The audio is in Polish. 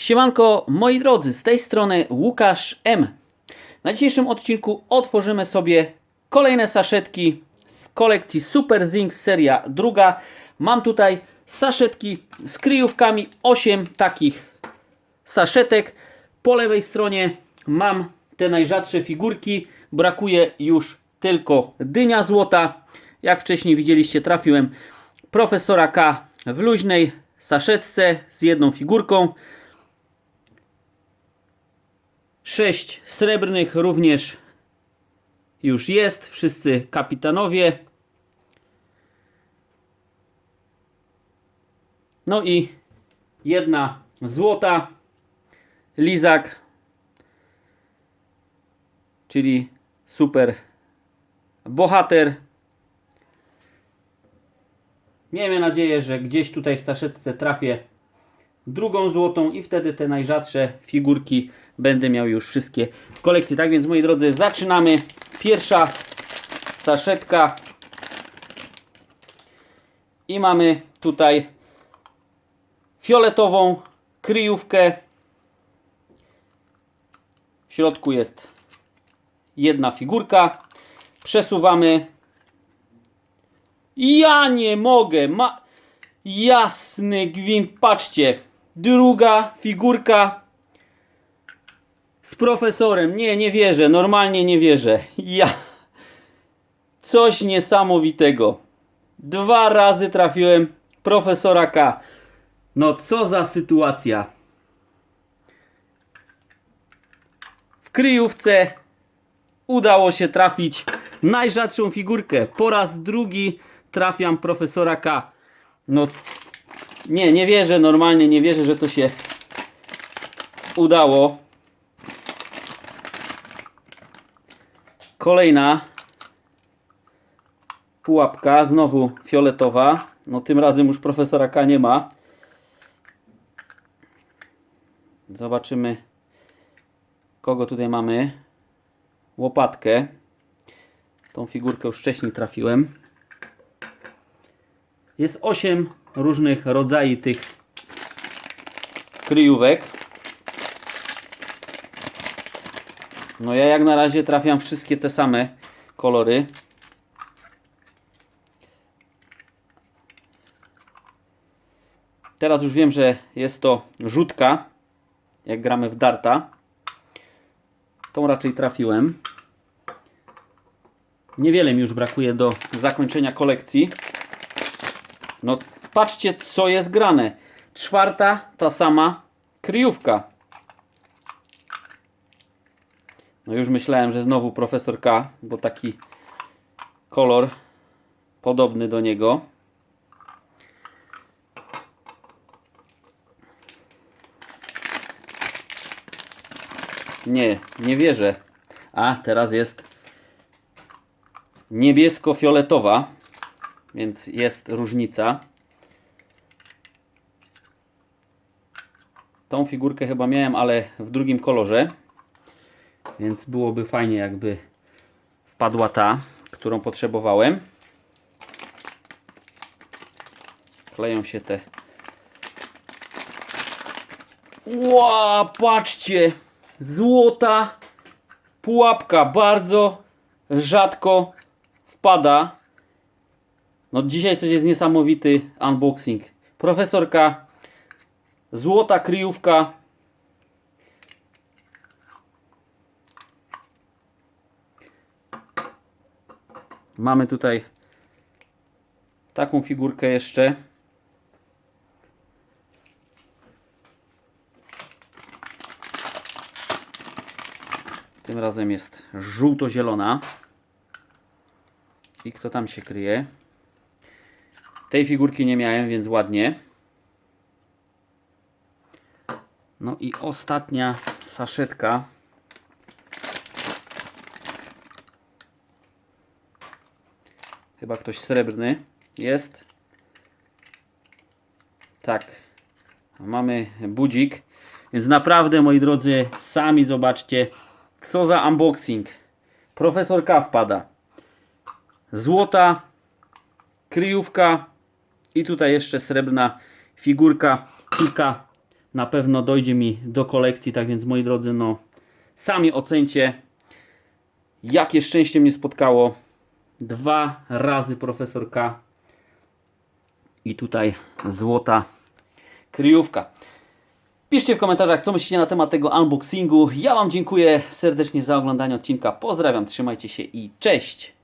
Siemanko, moi drodzy, z tej strony Łukasz M. Na dzisiejszym odcinku otworzymy sobie kolejne saszetki z kolekcji Super Zinc seria druga. Mam tutaj saszetki z kryjówkami, 8 takich saszetek. Po lewej stronie mam te najrzadsze figurki. Brakuje już tylko dynia złota. Jak wcześniej widzieliście, trafiłem profesora K w luźnej saszetce z jedną figurką. Sześć srebrnych również już jest. Wszyscy kapitanowie. No i jedna złota. Lizak. Czyli super bohater. Miejmy nadzieję, że gdzieś tutaj w saszetce trafię drugą złotą i wtedy te najrzadsze figurki będę miał już wszystkie w kolekcji. Tak więc moi drodzy, zaczynamy. Pierwsza saszetka. I mamy tutaj fioletową kryjówkę. W środku jest jedna figurka. Przesuwamy. Ja nie mogę. Ma... Jasny gwint. Patrzcie. Druga figurka z profesorem. Nie, nie wierzę. Normalnie nie wierzę. Ja. Coś niesamowitego. Dwa razy trafiłem profesora K. No co za sytuacja. W kryjówce udało się trafić najrzadszą figurkę. Po raz drugi trafiam profesora K. No nie, nie wierzę, normalnie nie wierzę, że to się udało. Kolejna pułapka, znowu fioletowa. No tym razem już profesora K nie ma. Zobaczymy kogo tutaj mamy. Łopatkę. Tą figurkę już wcześniej trafiłem. Jest 8 różnych rodzajów tych kryjówek. No ja jak na razie trafiam wszystkie te same kolory. Teraz już wiem, że jest to rzutka, jak gramy w darta. Tą raczej trafiłem. Niewiele mi już brakuje do zakończenia kolekcji. No patrzcie co jest grane. Czwarta ta sama kryjówka. No już myślałem, że znowu profesor K, bo taki kolor podobny do niego. Nie, nie wierzę. A, teraz jest niebiesko-fioletowa, więc jest różnica. Tą figurkę chyba miałem, ale w drugim kolorze, więc byłoby fajnie, jakby wpadła ta, którą potrzebowałem. Kleją się te. Ła, patrzcie! Złota pułapka. Bardzo rzadko wpada. No dzisiaj coś jest niesamowity unboxing. Profesorka, złota kryjówka. Mamy tutaj taką figurkę jeszcze. Tym razem jest żółto-zielona. I kto tam się kryje? Tej figurki nie miałem, więc ładnie. No i ostatnia saszetka. Chyba ktoś srebrny jest. Tak. Mamy budzik. Więc naprawdę, moi drodzy, sami zobaczcie, co za unboxing. Profesor K wpada. Złota kryjówka i tutaj jeszcze srebrna figurka. Kilka na pewno dojdzie mi do kolekcji, tak więc moi drodzy, no sami ocencie jakie szczęście mnie spotkało. Dwa razy profesor K i tutaj złota kryjówka. Piszcie w komentarzach, co myślicie na temat tego unboxingu. Ja Wam dziękuję serdecznie za oglądanie odcinka. Pozdrawiam, trzymajcie się i cześć!